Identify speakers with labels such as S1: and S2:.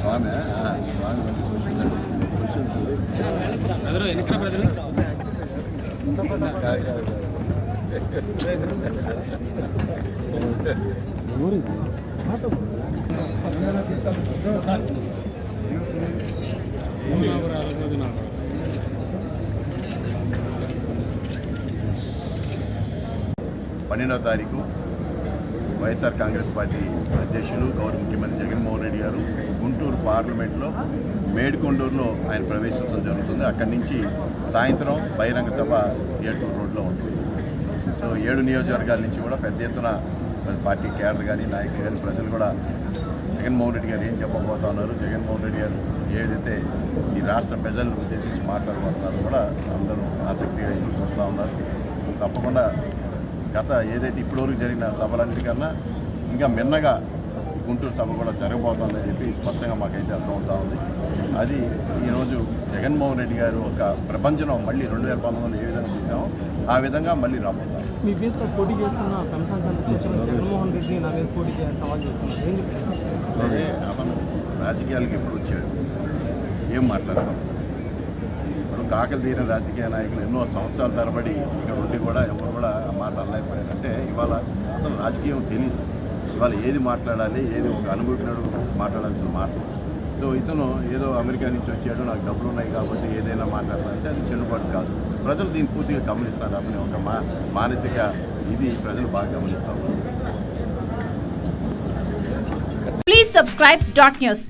S1: స్వామి స్వామి questions
S2: brother
S1: పన్నెండవ తారీఖు YSR Congress party అధ్యక్షులు గౌరవ ముఖ్యమంత్రి జగన్మోహన్ రెడ్డి గారు గుంటూరు పార్లమెంట్లో మేడ్కొండూరులో ఆయన ప్రవేశించడం జరుగుతుంది. అక్కడి నుంచి సాయంత్రం బహిరంగ సభ ఏటూరు రోడ్లో ఉంటుంది. సో ఏడు నియోజకవర్గాల నుంచి కూడా పెద్ద ఎత్తున పార్టీ కేడర్ కానీ నాయకులు కానీ ప్రజలు కూడా జగన్మోహన్ రెడ్డి గారు ఏం చెప్పబోతా ఉన్నారు జగన్మోహన్ రెడ్డి గారు ఏదైతే ఈ రాష్ట్ర ప్రజలను ఉద్దేశించి మాట్లాడబోతున్నారో కూడా అందరూ ఆసక్తిగా ఎదురు చూస్తూ ఉన్నారు. తప్పకుండా గత ఏదైతే ఇప్పటివరకు జరిగిన సభలన్నిటికన్నా ఇంకా మిన్నగా గుంటూరు సభ కూడా జరగబోతోందని చెప్పి స్పష్టంగా మాకైతే అర్థమవుతా ఉంది. అది ఈరోజు జగన్మోహన్ రెడ్డి గారు ఒక ప్రపంచం మళ్ళీ రెండు వేల పంతొమ్మిదిలో ఏ విధంగా చూసామో ఆ విధంగా మళ్ళీ రాబోతాం.
S2: మీ పోటీ చేస్తున్న జగన్మోహన్ రెడ్డి పోటీ చేయాలని
S1: రాజకీయాలకు ఎప్పుడు వచ్చాడు? ఏం మాట్లాడతాం? కాకలు తీరిన రాజకీయ నాయకులు ఎన్నో సంవత్సరాల తరబడి ఇక్కడ ఉండి కూడా ఎవరు కూడా ఆ మాట అనలేకపోయారు. అంటే ఇవాళ అతను రాజకీయం తెలియదు ఇవాళ ఏది మాట్లాడాలి ఏది ఒక అనుభవించినడు మాట్లాడాల్సిన మాట. సో ఇతను ఏదో అమెరికా నుంచి వచ్చాడు నాకు డబ్బులు ఉన్నాయి కాబట్టి ఏదైనా మాట్లాడాలంటే అది చెల్లుబాటు కాదు. ప్రజలు దీన్ని పూర్తిగా గమనిస్తారు అనే ఒక మా మానసిక ఇది ప్రజలు బాగా గమనిస్తారు
S3: ప్లీజ్ సబ్స్క్రైబ్ డాట్ న్యూస్